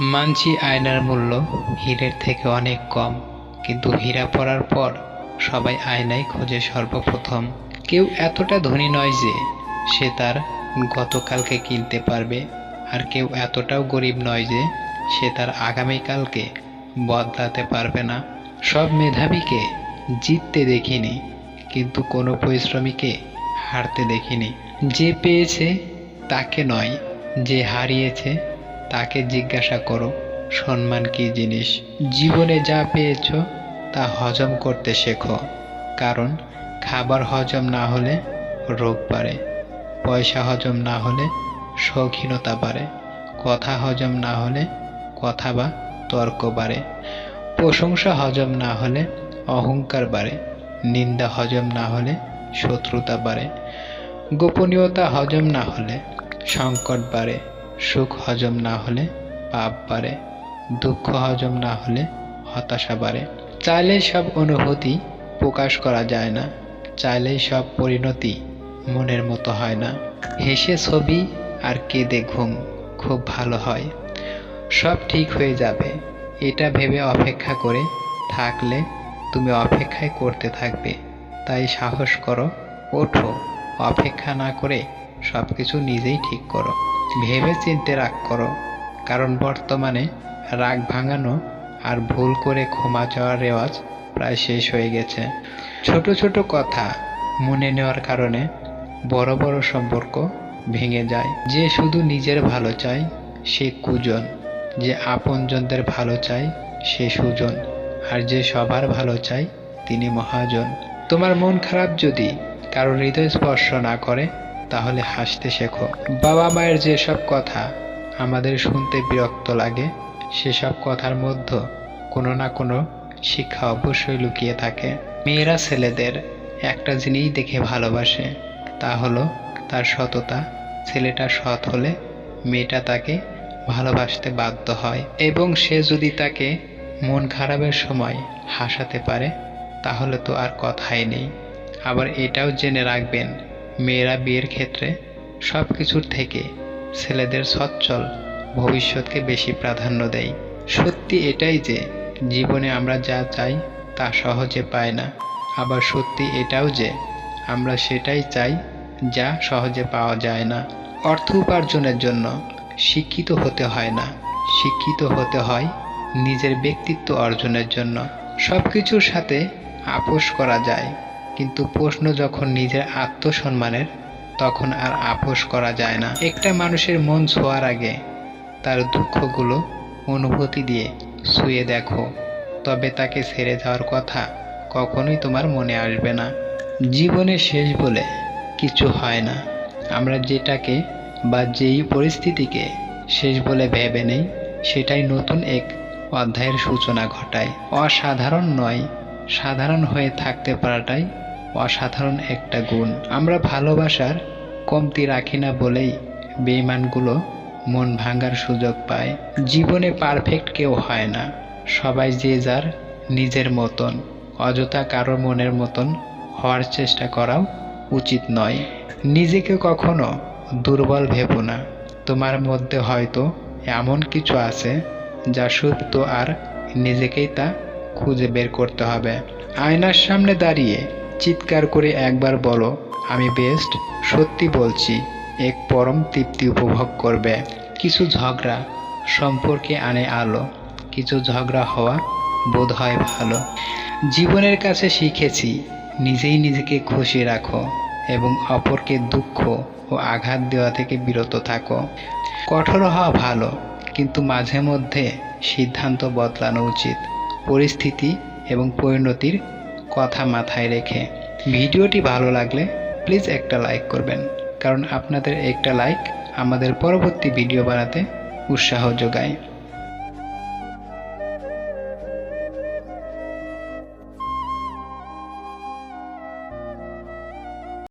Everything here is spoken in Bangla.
মানছি আয়নার মূল্য হীরের থেকে অনেক কম, কিন্তু হীরা পড়ার পর সবাই আয়নায় খোঁজে সর্বপ্রথম। কেউ এতটা ধনী নয় যে সে তার গতকালকে কিনতে পারবে, আর কেউ এতটাও গরিব নয় যে সে তার আগামীকালকে বদলাতে পারবে না। সব মেধাবীকে জিততে দেখিনি, কিন্তু কোনো পরিশ্রমীকে হারতে দেখিনি। যে পেয়েছে তাকে নয়, যে হারিয়েছে তাকে জিজ্ঞাসা করো, সম্মান কী জিনিস? জীবনে যা পেয়েছ, তা হজম করতে শেখো। কারণ, খাবার হজম না হলে রোগ বাড়ে। পয়সা হজম না হলে শৌখিনতা বাড়ে। কথা হজম না হলে কথা বা তর্ক বাড়ে। প্রশংসা হজম না হলে অহংকার বাড়ে। নিন্দা হজম না হলে শত্রুতা বাড়ে। গোপনীয়তা হজম না হলে সংকট বাড়ে। সুখ হজম না হলে পাপ বাড়ে, দুঃখ হজম না হলে হতাশা বাড়ে। চাইলেই সব অনুভূতি প্রকাশ করা যায় না চাইলেই সব পরিণতি মনের মতো হয় না। হেসে ছবি আর কেঁদে ঘুম খুব ভালো হয়। সব ঠিক হয়ে যাবে। এটা ভেবে অপেক্ষা করে থাকলে তুমি অপেক্ষায় করতে থাকবে। তাই সাহস করো, ওঠো। অপেক্ষা না করে সব কিছু নিজেই ঠিক করো। ভেবে চিনতে রাগ করো, কারণ বর্তমানে রাগ ভাঙানো আর ভুল করে ক্ষমা চাওয়ার রেওয়াজ প্রায় শেষ হয়ে গেছে। ছোট ছোট কথা মনে নেওয়ার কারণে বড় বড় সম্পর্ক ভেঙে যায়। যে শুধু নিজের ভালো চায়, সে কুজন। যে আপনজনদের ভালো চায়, সে সুজন। আর যে সবার ভালো চায়, তিনি মহাজন। তোমার মন খারাপ যদি কারও হৃদয় স্পর্শ না করে তাহলে হাসতে শেখো। বাবা মায়ের যেসব কথা আমাদের শুনতে বিরক্ত লাগে, সেসব কথার মধ্যে কোনো না কোনো শিক্ষা অবশ্যই লুকিয়ে থাকে। মেয়েরা ছেলেদের একটা জিনিস দেখে ভালোবাসে, তা হলো তার সততা। ছেলেটা সৎ হলে মেয়েটা তাকে ভালোবাসতে বাধ্য হয়। এবং সে যদি তাকে মন খারাপের সময় হাসাতে পারে, তাহলে তো আর কথাই নেই। আবার এটাও জেনে রাখবেন মেয়েরা বিয়ের ক্ষেত্রে সব কিছুর থেকে ছেলেদের সচ্ছল ভবিষ্যৎকে বেশি প্রাধান্য দেয়। সত্যি এটাই যে জীবনে আমরা যা চাই তা সহজে পাই না। আবার সত্যি এটাও যে আমরা সেটাই চাই যা সহজে পাওয়া যায় না। অর্থ উপার্জনের জন্য শিক্ষিত হতে হয় না। শিক্ষিত হতে হয় নিজের ব্যক্তিত্ব অর্জনের জন্য। সব কিছুর সাথে আপোষ করা যায়। কিন্তু প্রশ্ন যখন নিজের আত্মসম্মানের, তখন আর আপোষ করা যায় না। একটা মানুষের মন ছোঁয়ার আগে তার দুঃখগুলো অনুভূতি দিয়ে শুয়ে দেখো, তবে তাকে ছেড়ে যাওয়ার কথা কখনোই তোমার মনে আসবে না। জীবনে শেষ বলে কিছু হয় না। আমরা যেটাকে বা যেই পরিস্থিতিকে শেষ বলে ভেবে নেই, সেটাই নতুন এক অধ্যায়ের সূচনা ঘটায়। অসাধারণ নয়, সাধারণ হয়ে থাকতে পারাটাই অসাধারণ একটা গুণ। আমরা ভালোবাসার কমতি রাখি না বলেই বেইমানগুলো মন ভাঙার সুযোগ পায়। জীবনে পারফেক্ট কেউ হয় না। সবাই যে যার নিজের মতন। অযথা কারও মনের মতন হওয়ার চেষ্টা করাও উচিত নয়। নিজেকে কখনো দুর্বল ভেবো না। তোমার মধ্যে হয়তো এমন কিছু আছে যা সুপ্ত আর নিজেকেই তা খুঁজে বের করতে হবে। আয়নার সামনে দাঁড়িয়ে চিৎকার করে একবার বলো, আমি বেস্ট সত্যি বলছি, এক পরম তৃপ্তি উপভোগ করবে। কিছু ঝগড়া সম্পর্কে আনে আলো, কিছু ঝগড়া হওয়া বোধ হয় ভালো। জীবনের কাছে শিখেছি, নিজেই নিজেকে খুশি রাখো এবং অপরকে দুঃখ ও আঘাত দেওয়া থেকে বিরত থাকো। কঠোর হওয়া ভালো, কিন্তু মাঝে মধ্যে সিদ্ধান্ত বদলানো উচিত। পরিস্থিতি এবং পরিণতির কথা মাথায় রেখে ভিডিওটি ভালো লাগলে প্লিজ একটা লাইক করবেন, কারণ আপনাদের একটা লাইক আমাদের পরবর্তী ভিডিও বানাতে উৎসাহ যোগায়।